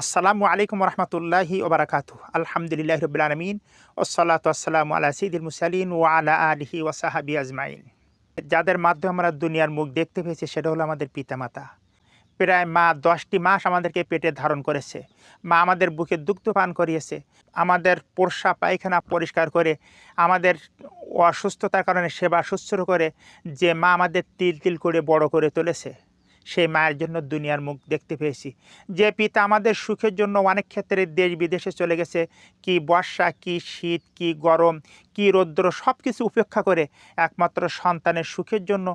আসসালামু আলাইকুম রহমতুল্লাহি ওবরাকাতু আলহামদুলিল্লাহ রবিল আলমিন। ওসলাত আসসালামু আলা সঈদুল মুসালিন ও আলা আলহি ওসাহাবি আজমাইন। যাদের মাধ্যমে আমরা দুনিয়ার মুখ দেখতে পেয়েছি, সেটা হলো আমাদের পিতামাতা। প্রায় মা দশটি মাস আমাদেরকে পেটে ধারণ করেছে। মা আমাদের বুকে দুগ্ধ পান করিয়েছে। আমাদের পোষা পায়খানা পরিষ্কার করে, আমাদের অসুস্থতার কারণে সেবা শুশ্রূষ করে, যে মা আমাদের তিল তিল করে বড় করে তুলেছে। সেই মায়ের জন্য দুনিয়ার মুখ দেখতে পেয়েছি। যে পিতা আমাদের সুখের জন্য অনেক ক্ষেত্রে দেশ বিদেশে চলে গেছে, কি বর্ষা, কি শীত, কি গরম, কি রৌদ্র সব কিছু উপেক্ষা করে একমাত্র সন্তানের সুখের জন্য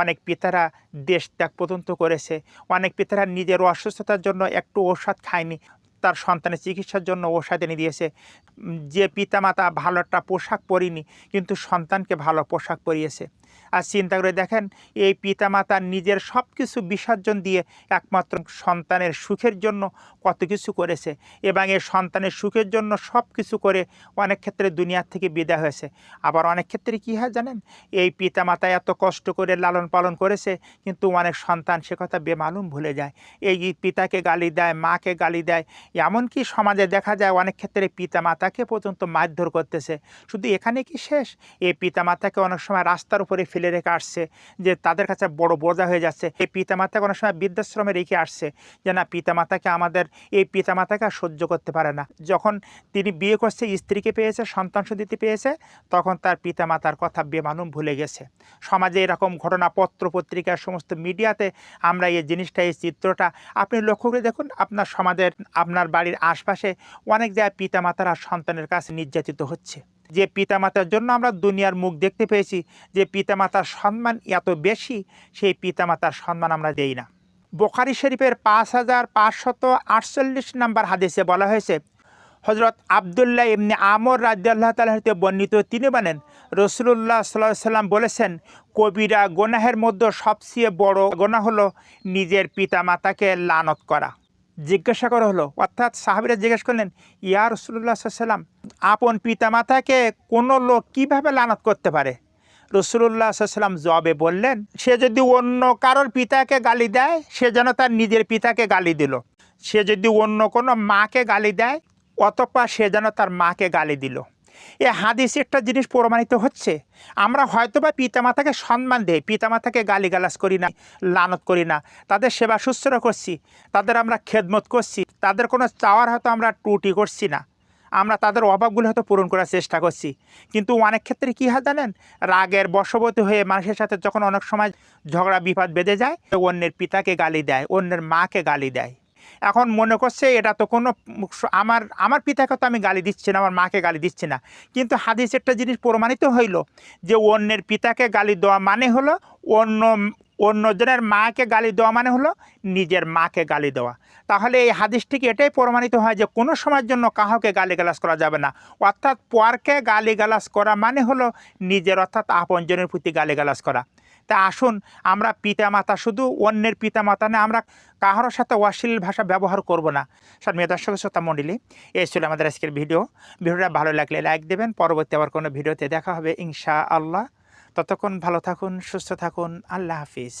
অনেক পিতারা দেশ ত্যাগ পর্যন্ত করেছে। অনেক পিতারা নিজের অসুস্থতার জন্য একটু ঔষধ খায়নি। তার সন্তানের চিকিৎসার জন্য ঔষধ এনে দিয়েছে। যে পিতামাতা ভালো একটা পোশাক পরিনি, কিন্তু সন্তানকে ভালো পোশাক পরিয়েছে। আর চিন্তা করে দেখেন, এই পিতামাতা নিজের সব কিছু বিসর্জন দিয়ে একমাত্র সন্তানের সুখের জন্য কত কিছু করেছে এবং এই সন্তানের সুখের জন্য সব কিছু করে অনেক ক্ষেত্রে দুনিয়ার থেকে বিদায় হয়েছে। আবার অনেক ক্ষেত্রে কী হয় জানেন? এই পিতামাতা এত কষ্ট করে লালন পালন করেছে, কিন্তু অনেক সন্তান সে কথা বেমালুম ভুলে যায়। এই পিতাকে গালি দেয়, মাকে গালি দেয় এমনকি সমাজে দেখা যায় অনেক ক্ষেত্রে পিতামাতাকে পর্যন্ত মারধর করতেছে। শুধু এখানে কি শেষ? এই পিতামাতাকে অনেক সময় রাস্তার উপরে ফেলে রেখে আসছে, যে তাদের কাছে বড় বোঝা হয়ে যাচ্ছে। এই পিতামাতাকে অনেক সময় বৃদ্ধাশ্রমে রেখে আসছে, যে না, পিতামাতাকে আমাদের এই পিতামাতাকে সহ্য করতে পারে না। যখন তিনি বিয়ে করছে, স্ত্রীকে পেয়েছে, সন্তান সদিতে পেয়েছে, তখন তার পিতামাতার কথা বেমানুম ভুলে গেছে। সমাজে এরকম ঘটনা পত্র পত্রিকার সমস্ত মিডিয়াতে আমরা এই জিনিসটা, এই চিত্রটা, আপনি লক্ষ্য করে দেখুন, আপনার সমাজের, আপনার বাড়ির আশপাশে অনেক জায়গায় পিতামাতারা সন্তানের কাছে নির্যাতিত হচ্ছে। যে পিতামাতার জন্য আমরা দুনিয়ার মুখ দেখতে পেয়েছি, যে পিতামাতার সম্মান এত বেশি, সেই পিতামাতার সম্মান আমরা দেই না। বোখারি শরীফের পাঁচ হাজার পাঁচশত আটচল্লিশ নম্বর হাদিসে বলা হয়েছে হজরত আবদুল্লাহ এমনি আমর রাজ্লাহ তালাহতে বর্ণিত তিনি বলেন রসুল্লাহ সাল্লাহ সাল্লাম বলেছেন, কবিরা গোনাহের মধ্যে সবচেয়ে বড় গোনা হলো নিজের পিতামাতাকে লানত করা। জিজ্ঞাসা করা হলো, অর্থাৎ সাহাবিরা জিজ্ঞেস করলেন, ইয়া রসুল্লাহ সাল্লাম আপন পিতামাতাকে কোনো লোক কীভাবে লানত করতে পারে? রসুল্লাহ সাল্লাম জবে বললেন, সে যদি অন্য কারোর পিতাকে গালি দেয়, সে যেন তার নিজের পিতাকে গালি দিল। সে যদি অন্য কোনো মাকে গালি দেয় অতপা সে যেন তার মাকে গালি দিল। এ হাদিস একটা জিনিস প্রমাণিত হচ্ছে। আমরা হয়তো হয়তোবা পিতামাতাকে সম্মান দেই, পিতামাতাকে গালিগালাজ করি না, লানত করি না, তাদের সেবা শুশ্রূষা করছি, তাদের আমরা খেদমত করছি, তাদের কোনো চাওয়ার হয়তো আমরা ত্রুটি করছি না। আমরা তাদের অভাবগুলো হয়তো পূরণ করার চেষ্টা করছি। কিন্তু অনেক ক্ষেত্রে কী হয় জানেন? রাগের বশবতী হয়ে মানুষের সাথে যখন অনেক সময় ঝগড়া, বিপদ বেঁধে যায়, অন্যের পিতাকে গালি দেয়, অন্যের মাকে গালি দেয়। এখন মনে করছে এটা তো কোনো আমার আমার পিতাকে তো আমি গালি দিচ্ছি না, আমার মাকে গালি দিচ্ছি না। কিন্তু হাদিস একটা জিনিস প্রমাণিত হইল যে অন্যের পিতাকে গালি দেওয়া মানে হলো অন্য, অন্যজনের মাকে গালি দেওয়া মানে হলো নিজের মাকে গালি দেওয়া। তাহলে এই হাদিস থেকে এটাই প্রমাণিত হয় যে কোনো সময়ের জন্য কাউকে গালিগালাজ করা যাবে না। অর্থাৎ পরকে গালিগালাজ করা মানে হলো নিজের অর্থাৎ আপনজনের প্রতি গালিগালাজ করা। তা আসুন, আমরা পিতামাতা, শুধু অন্যের পিতামাতা না, আমরা কাহারোর সাথে অশ্লীল ভাষা ব্যবহার করব না। স্যার মেয়ে দর্শক, শ্রোতা মণ্ডলী এই ছিল আমাদের আজকের ভিডিও। ভিডিওটা ভালো লাগলে লাইক দেবেন। পরবর্তী আবার কোনো ভিডিওতে দেখা হবে ইনশা আল্লাহ ততক্ষণ ভালো থাকুন, সুস্থ থাকুন। আল্লাহ হাফিজ।